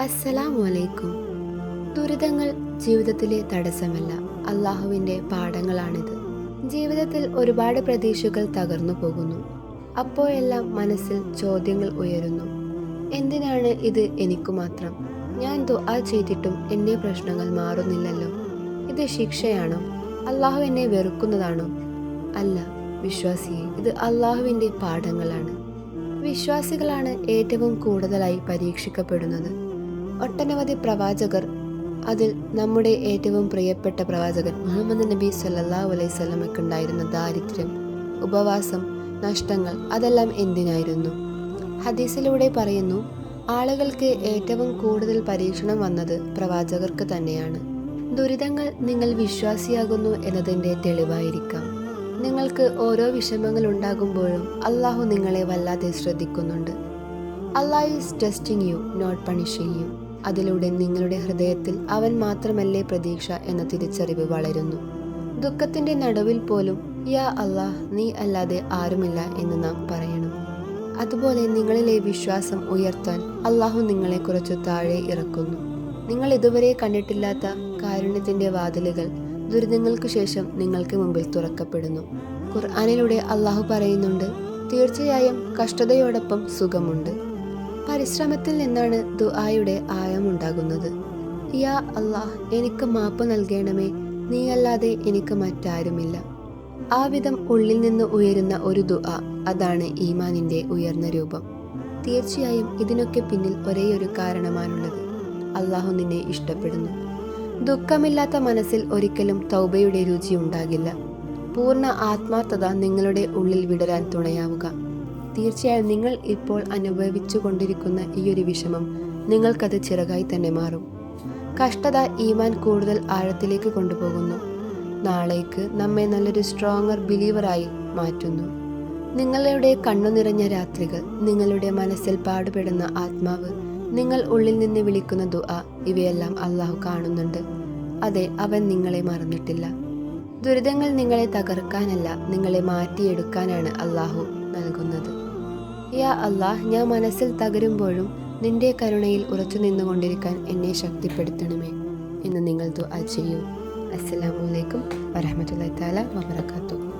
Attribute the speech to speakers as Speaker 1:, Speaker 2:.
Speaker 1: അസ്സലാമു അലൈക്കും. ദുരിതങ്ങൾ ജീവിതത്തിലെ തടസ്സമല്ല. അള്ളാഹുവിന്റെ പാഠങ്ങളാണിത്. ജീവിതത്തിൽ ഒരുപാട് പ്രതീക്ഷകൾ തകർന്നു പോകുന്നു. അപ്പോഴെല്ലാം മനസ്സിൽ ചോദ്യങ്ങൾ ഉയരുന്നു. എന്തിനാണ് ഇത് എനിക്കു മാത്രം? ഞാൻ ദുആ ചെയ്തിട്ടും എന്റെ പ്രശ്നങ്ങൾ മാറുന്നില്ലല്ലോ. ഇത് ശിക്ഷയാണോ? അള്ളാഹു എന്നെ വെറുക്കുന്നതാണോ? അല്ല വിശ്വാസിയെ ഇത് അള്ളാഹുവിന്റെ പാഠങ്ങളാണ്. വിശ്വാസികളാണ് ഏറ്റവും കൂടുതലായി പരീക്ഷിക്കപ്പെടുന്നത്. ഒട്ടനവധി പ്രവാചകർ അതിൽ നമ്മുടെ ഏറ്റവും പ്രിയപ്പെട്ട പ്രവാചകൻ മുഹമ്മദ് നബി അലൈഹി സ്വലമയ്ക്ക് ഉണ്ടായിരുന്ന ദാരിദ്ര്യം ഉപവാസം നഷ്ടങ്ങൾ അതെല്ലാം എന്തിനായിരുന്നു? ഹദീസിലൂടെ പറയുന്നു ആളുകൾക്ക് ഏറ്റവും കൂടുതൽ പരീക്ഷണം വന്നത് പ്രവാചകർക്ക് തന്നെയാണ്. ദുരിതങ്ങൾ നിങ്ങൾ വിശ്വാസിയാകുന്നു എന്നതിന്റെ തെളിവായിരിക്കാം. നിങ്ങൾക്ക് ഓരോ വിഷമങ്ങൾ ഉണ്ടാകുമ്പോഴും അള്ളാഹു നിങ്ങളെ വല്ലാതെ ശ്രദ്ധിക്കുന്നുണ്ട്. Allah is testing you not punishing you അതിലൂടെ നിങ്ങളുടെ ഹൃദയത്തിൽ അവൻ മാത്രമല്ലേ പ്രതീക്ഷ എന്ന തിരിച്ചറിവ് വളരുന്നു. ദുഃഖത്തിന്റെ നടുവിൽ പോലും യാ അള്ളാഹ് നീ അല്ലാതെ ആരുമില്ല എന്ന് നാം പറയണം. അതുപോലെ നിങ്ങളിലെ വിശ്വാസം ഉയർത്താൻ അള്ളാഹു നിങ്ങളെ കുറച്ചു താഴെ ഇറക്കുന്നു. നിങ്ങൾ ഇതുവരെ കണ്ടിട്ടില്ലാത്ത കാരുണ്യത്തിന്റെ വാതിലുകൾ ദുരിതങ്ങൾക്ക് ശേഷം നിങ്ങൾക്ക് മുമ്പിൽ തുറക്കപ്പെടുന്നു. ഖുർആാനിലൂടെ അള്ളാഹു പറയുന്നുണ്ട് തീർച്ചയായും കഷ്ടതയോടൊപ്പം സുഖമുണ്ട്. പരിശ്രമത്തിൽ നിന്നാണ് ദുആയുടെ ആയമുണ്ടാകുന്നത്. യാ അള്ളാഹ് എനിക്ക് മാപ്പ് നൽകണമേ. നീയല്ലാതെ എനിക്ക് മറ്റാരുമില്ല. ആ വിധം ഉള്ളിൽ നിന്ന് ഉയരുന്ന ഒരു ദുആ അതാണ് ഈമാനിന്റെ ഉയർന്ന രൂപം. തീർച്ചയായും ഇതിനൊക്കെ പിന്നിൽ ഒരേയൊരു കാരണമാണുള്ളത്. അള്ളാഹു നിന്നെ ഇഷ്ടപ്പെടുന്നു. ദുഃഖമില്ലാത്ത മനസ്സിൽ ഒരിക്കലും തൗബയുടെ രുചി ഉണ്ടാകില്ല. പൂർണ ആത്മാർത്ഥത നിങ്ങളുടെ ഉള്ളിൽ വിടരാൻ തുണയാവുക. തീർച്ചയായും നിങ്ങൾ ഇപ്പോൾ അനുഭവിച്ചു കൊണ്ടിരിക്കുന്ന ഈ ഒരു വിഷമം നിങ്ങൾക്കത് ചിറകായി തന്നെ മാറും. കഷ്ടത ഈമാൻ കൂടുതൽ ആഴത്തിലേക്ക് കൊണ്ടുപോകുന്നു. നാളേക്ക് നമ്മെ നല്ലൊരു സ്ട്രോങ്ങർ ബിലീവറായി മാറ്റുന്നു. നിങ്ങളുടെ കണ്ണു നിറഞ്ഞ രാത്രികൾ നിങ്ങളുടെ മനസ്സിൽ പാടുപെടുന്ന ആത്മാവ് നിങ്ങൾ ഉള്ളിൽ നിന്ന് വിളിക്കുന്ന ദുആ ഇവയെല്ലാം അള്ളാഹു കാണുന്നുണ്ട്. അതെ അവൻ നിങ്ങളെ മറന്നിട്ടില്ല. ദുരിതങ്ങൾ നിങ്ങളെ തകർക്കാനല്ല നിങ്ങളെ മാറ്റിയെടുക്കാനാണ് അള്ളാഹു നൽകുന്നത്. യാ അള്ളാഹ് ഞാൻ മനസ്സിൽ തകരുമ്പോഴും നിന്റെ കരുണയിൽ ഉറച്ചു നിന്നുകൊണ്ടിരിക്കാൻ എന്നെ ശക്തിപ്പെടുത്തണമേ എന്ന് നിങ്ങൾ ദുആ ചെയ്യൂ. അസ്സലാമു അലൈക്കും വറഹ്മത്തുള്ളാഹി തആല വബറകാതുഹു.